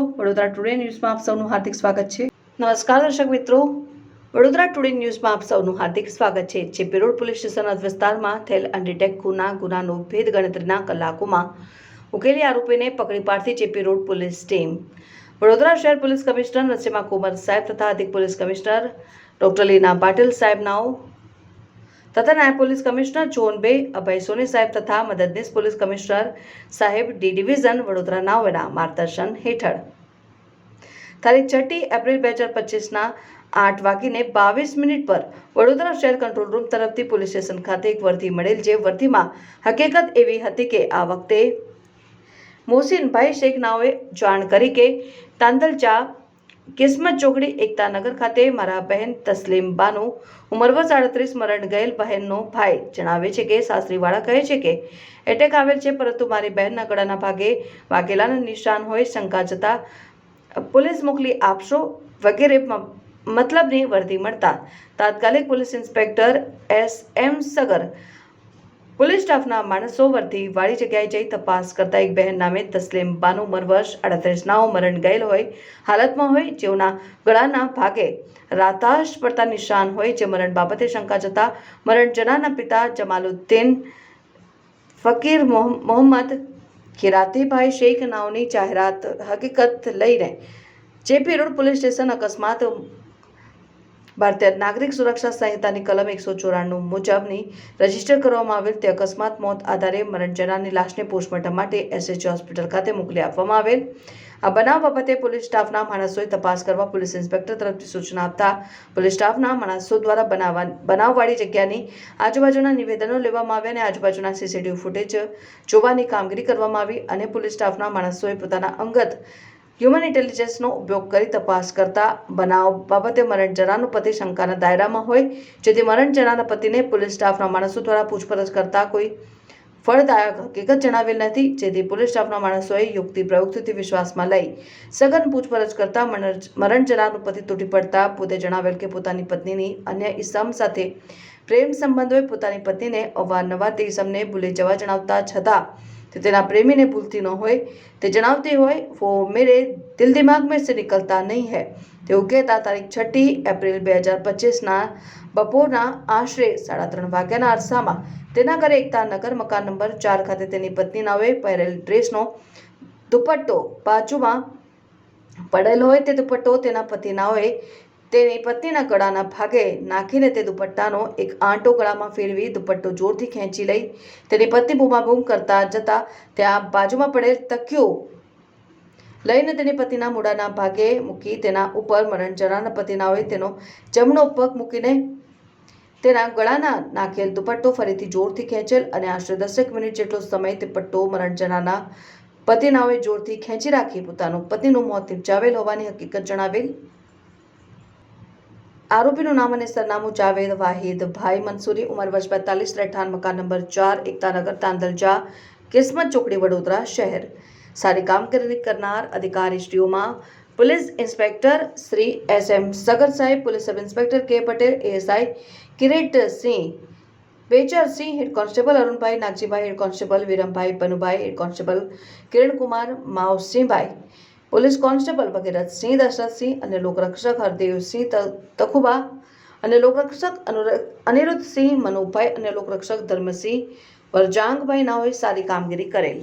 Vadodara today ન્યૂઝમાં આપ સૌનું હાર્દિક સ્વાગત છે. નમસ્કાર દર્શક મિત્રો. વડોદરા ટુડે ન્યૂઝમાં આપ સૌનું હાર્દિક સ્વાગત છે. જે રોડ પોલીસ સ્ટેશન હદ વિસ્તારમાં થયેલ અનડિટેક ગુના ગુનાનો ભેદ ગણતરીના કલાકોમાં ઉકેલી આરોપીને પકડી પાડતી ચેપી રોડ પોલીસ ટીમ. વડોદરા શહેર પોલીસ કમિશનર નસીમા કુમાર સાહેબ તથા અધિક police commissioner doctor Leena Patil સાહેબનાઓ તથા નાયબ પોલીસ કમિશનર ચોનબે અભય સોની સાહેબ તથા મદદનીશ પોલીસ કમિશનર સાહેબ ડી ડિવિઝન વડોદરા નાઓના માર્ગદર્શન હેઠળ. તારીખ છઠ્ઠી એપ્રિલ બે હજાર પચીસના આઠ વાગીને બાવીસ મિનિટ પર વડોદરા શહેર કંટ્રોલ રૂમ તરફથી પોલીસ સ્ટેશન ખાતે એક વર્ધી મળેલ જે વર્ધીમાં હકીકત એવી હતી કે આ વખતે મોહસિનભાઈ શેખ નાઓએ જાણ કરી કે તાંદલચા કિસ્મત ચોકડી એકતાનગર ખાતે મારા બહેન તસ્લીમ બાનુ ઉંમર વર્ષ આડત્રીસ મરણ ગયેલ બહેનનો ભાઈ જણાવે છે કે સાસરીવાળા કહે છે કે એટેક આવેલ છે પરંતુ મારી બહેનના ગળાના ભાગે વાઘેલાના નિશાન હોય શંકા જતા પોલીસ મોકલી આપશો વગેરે મતલબની વર્દી મળતા. તાત્કાલિક police inspector S M Sagar police સ્ટાફના માણસો વરથી વાળી જગ્યાએ જઈ તપાસ કરતા એક બહેન નામે તસ્લીમ બાનુ ઉંમર વર્ષ અડત્રીસ નાઓ મરણ ગયેલ હોય. હાલતમાં હોય જેઓના ગળાના ભાગે રાતાશ પડતા નિશાન હોય જે મરણ બાબતે શંકા જતા મરણ જનાના પિતા જમાલુદ્દીન ફકીર મોહ- મોહમ્મદ ખિરાતીભાઈ શેખ નાઓની જાહેરાત હકીકત લઈને જેપી રોડ પોલીસ સ્ટેશન અકસ્માત ભારતીય નાગરિક સુરક્ષા સંહિતાની કલમ એકસો ચોરાણું મુજબની રજિસ્ટર કરવામાં આવેલ તે અકસ્માત મોત આધારે મરણ જનારની લાશને પોસ્ટમોર્ટમ માટે એસએચ હોસ્પિટલ ખાતે મોકલી આપવામાં આવેલ. આ બનાવ બાબતે પોલીસ સ્ટાફના માણસોએ તપાસ કરવા પોલીસ ઇન્સ્પેક્ટર તરફથી સૂચના આપતા પોલીસ સ્ટાફના માણસો દ્વારા બનાવવા બનાવવાળી જગ્યાની આજુબાજુના નિવેદનો લેવામાં આવ્યા અને આજુબાજુના સીસીટીવી ફૂટેજ જોવાની કામગીરી કરવામાં આવી અને પોલીસ સ્ટાફના માણસોએ પોતાના અંગત હ્યુમન ઇન્ટેલિજન્સનો ઉપયોગ કરી તપાસ કરતા બનાવ બાબતે મરણ જણાનો પતિ શંકાના દાયરામાં હોય, જેથી મરણ જણાના પતિને પોલીસ સ્ટાફના માણસો દ્વારા પૂછપરછ કરતા કોઈ ફળદાયક હકીકત જણાવેલ નથી, જેથી પોલીસ સ્ટાફના માણસોએ યુક્તિ પ્રયુક્તિથી વિશ્વાસમાં લઈ સઘન પૂછપરછ કરતા મરણ મરણ પતિ તૂટી પડતા પોતે જણાવેલ કે પોતાની પત્નીની અન્ય ઈસમ સાથે પ્રેમ સંબંધોએ પોતાની પત્નીને અવારનવાર તે ઈસમને ભૂલી જવા જણાવતા છતાં તે તેના પ્રેમીને ભૂલતી ન હોય, તે જણાવતી હોય, વો, મેરે દિલ દિમાગ મેં સે નિકલતા નહીં હૈ. તેવું કહેતા, તારીખ છઠ્ઠી એપ્રિલ બે હજાર પચીસના બપોરના આશરે સાડા ત્રણ વાગ્યાના અરસામાં તેના ઘરે એકતા નગર મકાન નંબર ચાર ખાતે તેની પત્નીના હવે પહેરેલ ડ્રેસનો દુપટ્ટો બાજુમાં પડેલો હોય, તે દુપટ્ટો તેના પતિના હોય તેની પત્નીના ગળાના ભાગે નાખીને તે દુપટ્ટાનો એક આંટો ગળામાં ફેરવી દુપટ્ટો જોરથી ખેંચી લઈ તેની પત્ની બૂમાબૂમ કરતા જતા ત્યાં બાજુમાં પડેલ તકિયો લઈને તેની પતિના મોડાના ભાગે મૂકી તેના ઉપર મરણ જનારના પતિનાઓએ તેનો જમણો પગ મૂકીને તેના ગળાના નાખેલ દુપટ્ટો ફરીથી જોરથી ખેંચેલ અને આશરે દસેક મિનિટ જેટલો સમય તે પટ્ટો મરણ જનારના પતિનાઓએ જોરથી ખેંચી રાખી પોતાનું પતિનું મોત નિપજાવેલ હોવાની હકીકત જણાવેલ આરોપીનું નામ અને સરનામું જાવેદ વાહિદ ભાઈ મંસૂરી ઉંમર વર્ષ બેતાલીસ, રહેઠાણ મકાન નંબર ચાર એકતાનગર તાંદલજા, કિસ્મત ચોકડી, વડોદરા શહેર. સારી કામગીરી કરનાર અધિકારીશ્રીઓમાં police inspector Shri S M Sagar સાહેબ, police sub inspector K Patel, ASI Kirit Sinh Bechar Sinh, head constable Arunbhai Nagjibhai, head constable Virambhai Panubhai head constable Kirankumar Mavsinhbhai police constable Bhagirathsinh Dashrathsinh અને લોકરક્ષક હરદેવસિંહ તખુબા અને લોકરક્ષક અનુર- અનિરુદ્ધસિંહ મનુભાઈ અને લોકરક્ષક ધર્મસિંહ વરજાંગભાઈ નાઓએ સારી કામગીરી કરેલ.